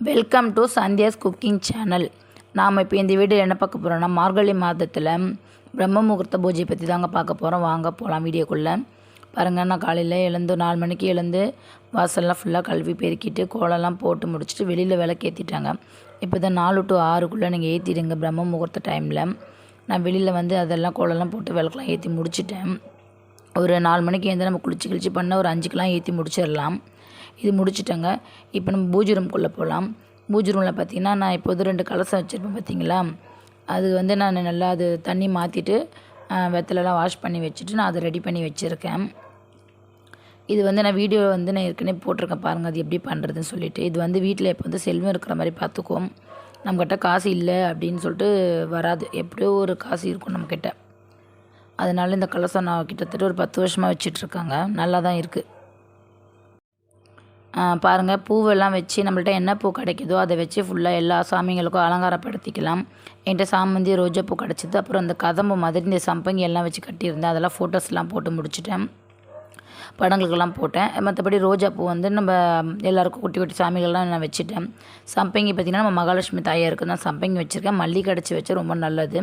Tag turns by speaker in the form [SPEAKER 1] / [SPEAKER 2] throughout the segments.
[SPEAKER 1] Welcome to Sandhya's cooking channel நாம் இப்போ இந்த வீடியோ என்ன பார்க்க போகிறோம்னா மார்கழி மாதத்தில் பிரம்ம முகூர்த்த பூஜை பற்றி தாங்க பார்க்க போகிறோம் வாங்க போகலாம் வீடியோக்குள்ளே. பாருங்கள் நான் காலையில் எழுந்து நாலு மணிக்கு எழுந்து வாசல்லாம் ஃபுல்லாக கழுவி பெருக்கிட்டு கோலம்லாம் போட்டு முடிச்சுட்டு வெளியில் விளக்கு ஏற்றிட்டாங்க இப்போ தான் நாலு டு ஆறுக்குள்ளே நீங்கள் ஏற்றிடுங்க பிரம்ம முகூர்த்த டைமில் நான் வெளியில் வந்து அதெல்லாம் கோலம்லாம் போட்டு விளக்கெலாம் ஏற்றி முடிச்சிட்டேன். ஒரு நாலு மணிக்கு எழுந்து நம்ம குளிச்சு கிழிச்சு பண்ண ஒரு அஞ்சுக்கெலாம் ஏற்றி முடிச்சிடலாம். இது முடிச்சிட்டேங்க. இப்போ நம்ம பூஜை ரூம்குள்ளே போகலாம் பூஜை ரூமில் பார்த்தீங்கன்னா நான் இப்போது ரெண்டு கலசம் வச்சுருப்பேன் பார்த்தீங்களா அது வந்து நான் நல்லா அது தண்ணி மாற்றிட்டு வெத்தலைலாம் வாஷ் பண்ணி வச்சுட்டு நான் அதை ரெடி பண்ணி வச்சுருக்கேன். இது வந்து நான் வீடியோ வந்து நான் ஏற்கனவே போட்டிருக்கேன் பாருங்கள் அது எப்படி பண்ணுறதுன்னு சொல்லிட்டு. இது வந்து வீட்டில் இப்போ வந்து செல்வம் இருக்கிற மாதிரி பார்த்துக்குவோம் நம்மக்கிட்ட காசு இல்லை அப்படின்னு சொல்லிட்டு வராது. எப்படியோ ஒரு காசு இருக்கும் நம்மக்கிட்ட அதனால இந்த கலசம் நான் கிட்டத்தட்ட ஒரு பத்து வருஷமாக வச்சிட்ருக்காங்க. நல்லா தான் இருக்குது பாருங்கள் பூவெல்லாம் வச்சு நம்மள்ட்ட என்ன பூ கிடைக்குதோ அதை வச்சு ஃபுல்லாக எல்லா சாமிங்களுக்கும் அலங்காரப்படுத்திக்கலாம். என்கிட்ட சாமந்தி ரோஜா பூ கிடச்சிது. அப்புறம் அந்த கதம்பு மாதிரி இந்த சம்பங்கி எல்லாம் வச்சு கட்டியிருந்தேன். அதெல்லாம் ஃபோட்டோஸ்லாம் போட்டு முடிச்சிட்டேன். படங்களுக்கெல்லாம் போட்டேன். மற்றபடி ரோஜா பூ வந்து நம்ம எல்லாருக்கும் குட்டி குட்டி சாமிகள்லாம் நான் வச்சுட்டேன். சம்பங்கி பார்த்திங்கன்னா நம்ம மகாலட்சுமி தாயாருக்கு தான் சம்பங்கி வச்சுருக்கேன். மல்லி கடைச்சி வச்சு ரொம்ப நல்லது.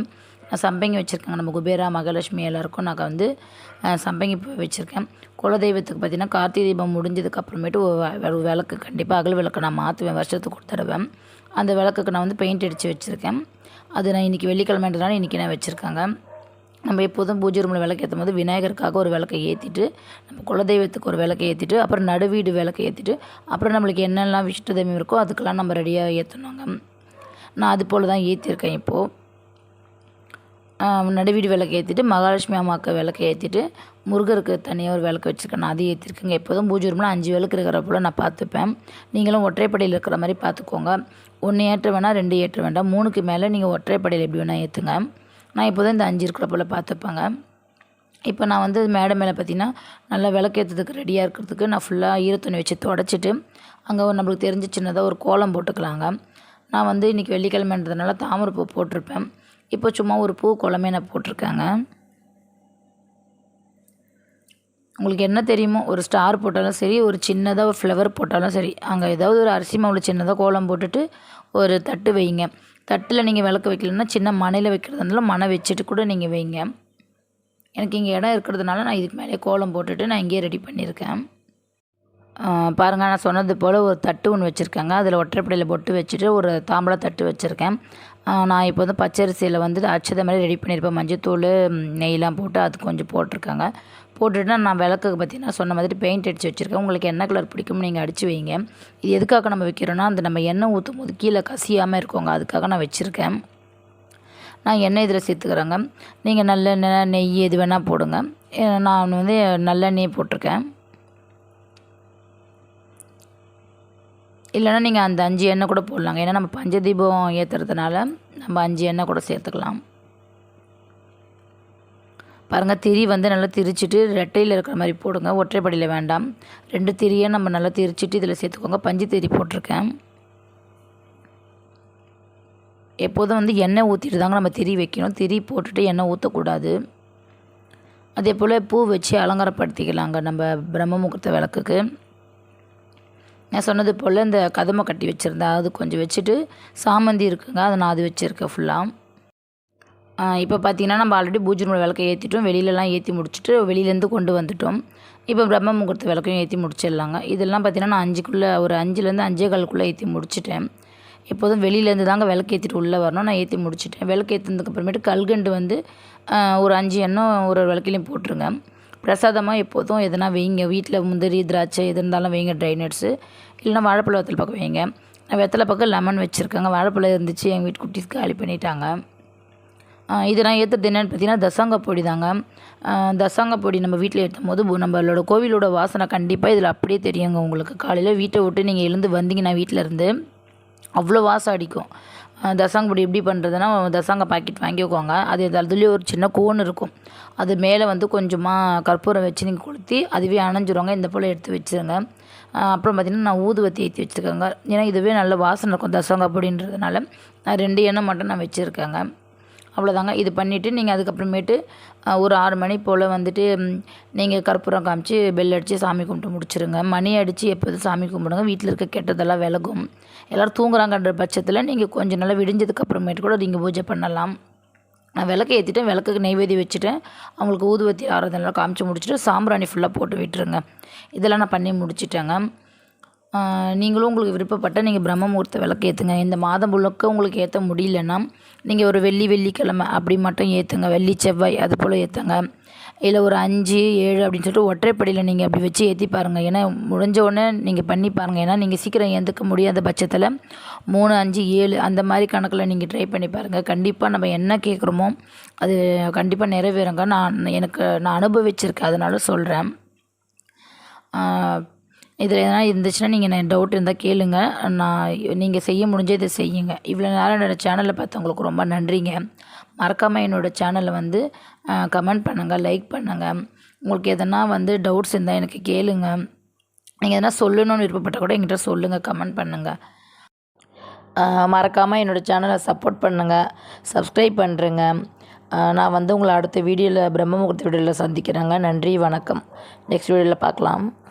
[SPEAKER 1] நான் சம்பங்கி வச்சுருக்கேங்க. நம்ம குபேரா மகாலட்சுமி எல்லாருக்கும் நான் வந்து சம்பங்கி வச்சுருக்கேன். குலதெய்வத்துக்கு பார்த்திங்கன்னா கார்த்திகை தீபம் முடிஞ்சதுக்கப்புறமேட்டு விளக்கு கண்டிப்பாக அகல் விளக்கு நான் மாற்றுவேன் வருஷத்துக்கு கொடுத்துடுவேன் அந்த விளக்குக்கு நான் வந்து பெயிண்ட் அடித்து வச்சுருக்கேன். அது நான் இன்றைக்கி வெள்ளிக்கிழமைன்றனால இன்றைக்கி நான் வச்சுருக்காங்க. நம்ம எப்போதும் பூஜை ரூமில் விளக்கு ஏற்றும் போது விநாயகருக்காக ஒரு விளக்கை ஏற்றிட்டு நம்ம குலதெய்வத்துக்கு ஒரு விளக்கை ஏற்றிட்டு அப்புறம் நடுவீடு விளக்கை ஏற்றிட்டு அப்புறம் நம்மளுக்கு என்னெல்லாம் விஷ்ட தெய்வம் இருக்கோ அதுக்கெல்லாம் நம்ம ரெடியாக ஏற்றணுங்க நான் அது போல் தான் ஏற்றிருக்கேன் இப்போது நடுவீடு விளக்கு ஏற்றிட்டு மகாலட்சுமி அம்மாவுக்கு விளக்கு ஏற்றிட்டு முருகருக்கு தனியாக ஒரு விளக்கு வச்சுருக்கேன். நான் அதையும் ஏற்றிருக்கேங்க எப்போதும் பூஜை ரூமில் அஞ்சு விளக்கு இருக்கிற போல் நான் பார்த்துப்பேன். நீங்களும் ஒற்றைப்படையில் இருக்கிற மாதிரி பார்த்துக்கோங்க. ஒன்று ஏற்ற வேணால் ரெண்டு ஏற்ற வேண்டாம். மூணுக்கு மேலே நீங்கள் ஒற்றைப்படையில் எப்படி வேணால் ஏற்றுங்க நான் இப்போ தான் இந்த அஞ்சு இருக்கிற போல் பார்த்துப்பேங்க. இப்போ நான் வந்து மேடை மேலே பார்த்திங்கன்னா நல்லா விளக்கேற்றதுக்கு ரெடியாக இருக்கிறதுக்கு நான் ஃபுல்லாக ஈரத்துணி வச்சு தொடச்சிட்டு அங்கே நம்மளுக்கு தெரிஞ்ச சின்னதாக ஒரு கோலம் போட்டுக்கலாங்க. நான் வந்து இன்றைக்கி வெள்ளிக்கிழமைன்றதுனால தாமரை பூ போட்டிருப்பேன். இப்போ சும்மா ஒரு பூ குளமே நான் போட்டிருக்காங்க. உங்களுக்கு என்ன தெரியுமோ ஒரு ஸ்டார் போட்டாலும் சரி ஒரு சின்னதாக ஒரு ஃப்ளவர் போட்டாலும் சரி அங்கே ஏதாவது ஒரு அரிசி மாவில் சின்னதாக கோலம் போட்டுட்டு ஒரு தட்டு வைங்க. தட்டில் நீங்கள் விளக்கு வைக்கலன்னா சின்ன மனையில் வைக்கிறதுனால மனை வச்சுட்டு கூட நீங்கள் வைங்க. எனக்கு இங்கே இடம் இருக்கிறதுனால நான் இதுக்கு மேலே கோலம் போட்டுட்டு நான் இங்கேயே ரெடி பண்ணியிருக்கேன். பாருங்கள் நான் சொன்னது போல் ஒரு தட்டு ஒன்று வச்சுருக்கேங்க. அதில் ஒற்றைப்படையில் பொட்டு வச்சுட்டு ஒரு தாம்பளை தட்டு வச்சுருக்கேன். நான் இப்போ வந்து பச்சரிசியில் வந்து அச்சதை மாதிரி ரெடி பண்ணியிருப்பேன். மஞ்சத்தூள் நெய்லாம் போட்டு அது கொஞ்சம் போட்டிருக்காங்க. போட்டுட்டு நான் விளக்குக்கு பார்த்தீங்கன்னா சொன்ன மாதிரி பெயிண்ட் அடித்து வச்சுருக்கேன். உங்களுக்கு என்ன கலர் பிடிக்கும் நீங்கள் அடித்து வைங்க. இது எதுக்காக நம்ம வைக்கிறோன்னா அந்த நம்ம எண்ணெய் ஊற்றும் போது கீழே கசியாமல் இருக்கோங்க. அதுக்காக நான் வச்சுருக்கேன். நான் எண்ணெய் இதில் சேர்த்துக்கிறேங்க. நீங்கள் நல்லெண்ணெய் நெய் எது வேணால் போடுங்க. நான் வந்து நல்லெண்ணெய் போட்டிருக்கேன். இல்லைனா நீங்கள் அந்த அஞ்சு எண்ணெய் கூட போடலாங்க. ஏன்னா நம்ம பஞ்சதீபம் ஏற்றுறதுனால நம்ம அஞ்சு எண்ணெய் கூட சேர்த்துக்கலாம். பாருங்கள் திரி வந்து நல்லா திரிச்சிட்டு ரெட்டையில் இருக்கிற மாதிரி போடுங்க. ஒற்றைப்படியில் வேண்டாம். ரெண்டு திரியை நம்ம நல்லா திரிச்சிட்டு இதில் சேர்த்துக்கோங்க. பஞ்சு திரி போட்டிருக்கேன். எப்போதும் வந்து எண்ணெய் ஊற்றிட்டு தாங்க நம்ம திரி வைக்கணும். திரி போட்டுட்டு எண்ணெய் ஊற்றக்கூடாது அதே போல் பூ வச்சு அலங்காரப்படுத்திக்கலாங்க நம்ம பிரம்ம முகூர்த்த விளக்குக்கு. நான் சொன்னது போல் இந்த கதமை கட்டி வச்சுருந்தேன் அது கொஞ்சம் வச்சுட்டு சாமந்தி இருக்குங்க அதை நான் அது வச்சுருக்கேன் ஃபுல்லாக இப்போ பார்த்தீங்கன்னா நம்ம ஆல்ரெடி பூஜை ரூமில் விளக்கை ஏற்றிட்டோம் வெளியிலலாம் ஏற்றி முடிச்சுட்டு வெளியிலேருந்து கொண்டு வந்துட்டோம். இப்போ பிரம்ம முகூர்த்த விளக்கையும் ஏற்றி முடிச்சிடலாங்க. இதெல்லாம் பார்த்தீங்கன்னா நான் அஞ்சுக்குள்ளே ஒரு அஞ்சுலேருந்து அஞ்சே காலுக்குள்ளே ஏற்றி முடிச்சிட்டேன். எப்போதும் வெளியிலேருந்து தாங்க விளக்கு ஏற்றிட்டு உள்ளே வரணும் நான் ஏற்றி முடிச்சிட்டேன். விளக்கு ஏற்றினதுக்கு அப்புறமேட்டு கல்கண்டு வந்து ஒரு அஞ்சு எண்ணம் ஒரு ஒரு விளக்கிலையும் போட்டுருங்க. பிரசாதமாக எப்போதும் எதனா வைங்க. வீட்டில் முந்திரி திராட்சை எது இருந்தாலும் வைங்க ட்ரை நட்ஸு இல்லைனா வாழைப்பழ வெத்தலை பக்கம் வைங்க. நான் வெத்தலை பக்கம் லெமன் வச்சுருக்கேங்க. வாழைப்பழம் இருந்துச்சு எங்கள் வீட்டு குட்டிஸ் காலி பண்ணிட்டாங்க. இது நான் ஏற்றுறது என்னென்னு பார்த்தீங்கன்னா தசாங்க பொடி தாங்க. தசாங்க பொடி நம்ம வீட்டில் ஏற்றும் போது நம்மளோட கோவிலோட வாசனை கண்டிப்பாக இதில் அப்படியே தெரியுங்க உங்களுக்கு. காலையில் வீட்டை விட்டு நீங்கள் எழுந்து வந்தீங்கன்னா வீட்டில் இருந்து அவ்வளோ வாசம் அடிக்கும். தசாங்கப்பொடி எப்படி பண்ணுறதுன்னா தசாங்க பாக்கெட் வாங்கிக்கோங்க. அது அதுலேயே ஒரு சின்ன கோன் இருக்கும். அது மேலே வந்து கொஞ்சமாக கற்பூரம் வச்சு நீங்கள் கொளுத்தி அதுவே அணைஞ்சிருவாங்க இந்த போல் எடுத்து வச்சுருங்க. அப்புறம் பார்த்திங்கன்னா நான் ஊதுவத்தி ஏற்றி வச்சுருக்கேங்க. ஏன்னா இதுவே நல்ல வாசனை இருக்கும் தசங்க அப்படின்றதுனால நான் ரெண்டு எண்ணெய் மட்டும் நான் வச்சுருக்கேங்க. அவ்வளோதாங்க இது பண்ணிவிட்டு நீங்கள் அதுக்கப்புறமேட்டு ஒரு ஆறு மணி போல் வந்துட்டு நீங்கள் கற்பூரம் காமிச்சு பெல் அடித்து சாமி கும்பிட்டு முடிச்சுருங்க. மணி அடித்து எப்போதும் சாமி கும்பிடுங்க? வீட்டில் இருக்க கெட்டதெல்லாம் விலகும். எல்லோரும் தூங்குறாங்கன்ற பட்சத்தில் நீங்கள் கொஞ்சம் நல்லா விடிஞ்சதுக்கு அப்புறமேட்டு கூட நீங்கள் பூஜை பண்ணலாம். நான் விளக்கு ஏற்றிட்டேன் விளக்குக்கு நெய்வேதி வச்சுட்டேன். அவங்களுக்கு ஊதுவத்தி ஆராதனைலாம் காமிச்சு முடிச்சுட்டு சாம்பிராணி ஃபுல்லாக போட்டு விட்டுருங்க. இதெல்லாம் நான் பண்ணி முடிச்சிட்டேங்க. நீங்களும் உங்களுக்கு விருப்பப்பட்ட நீங்கள் பிரம்ம முகூர்த்த விளக்கு ஏற்றுங்க இந்த மாதம் முழுக்க உங்களுக்கு ஏற்ற முடியலன்னா நீங்கள் ஒரு வெள்ளி வெள்ளிக்கிழமை அப்படி மட்டும் ஏற்றுங்க வெள்ளி செவ்வாய் அது போல் ஏற்றுங்க இல்லை ஒரு அஞ்சு ஏழு அப்படின்னு சொல்லிட்டு ஒற்றைப்படியில் நீங்கள் அப்படி வச்சு ஏற்றி பாருங்கள் ஏன்னா முடிஞ்ச உடனே நீங்கள் பண்ணி பாருங்கள் ஏன்னா நீங்கள் சீக்கிரம் ஏந்துக்க முடியாத பட்சத்தில் மூணு அஞ்சு ஏழு அந்த மாதிரி கணக்கில் நீங்கள் ட்ரை பண்ணி பாருங்கள் கண்டிப்பாக நம்ம என்ன கேட்குறோமோ அது கண்டிப்பாக நிறைவேறுங்க. நான் எனக்கு நான் அனுபவிச்சிருக்கேன். அதனால சொல்கிறேன் இதில் எதனா இருந்துச்சுன்னா நீங்கள் நான் டவுட் இருந்தால் கேளுங்க. நான் நீங்கள் செய்ய முடிஞ்ச இதை செய்யுங்க. இவ்வளோ நேரம் என்னோடய சேனலை பார்த்தவங்களுக்கு ரொம்ப நன்றிங்க. மறக்காமல் என்னோடய சேனலை வந்து கமெண்ட் பண்ணுங்கள் லைக் பண்ணுங்கள் உங்களுக்கு எதனா வந்து டவுட்ஸ் இருந்தால் எனக்கு கேளுங்க. நீங்கள் எதனா சொல்லணும்னு விருப்பப்பட்டால் கூட எங்கிட்ட சொல்லுங்கள் கமெண்ட் பண்ணுங்கள் மறக்காமல் என்னோடய சேனலை சப்போர்ட் பண்ணுங்கள் சப்ஸ்கிரைப் பண்ணுறேங்க நான் வந்து உங்களை அடுத்த வீடியோவில் பிரம்ம முகூர்த்த வீடியோவில் சந்திக்கிறேங்க. நன்றி வணக்கம். நெக்ஸ்ட் வீடியோவில் பார்க்கலாம்.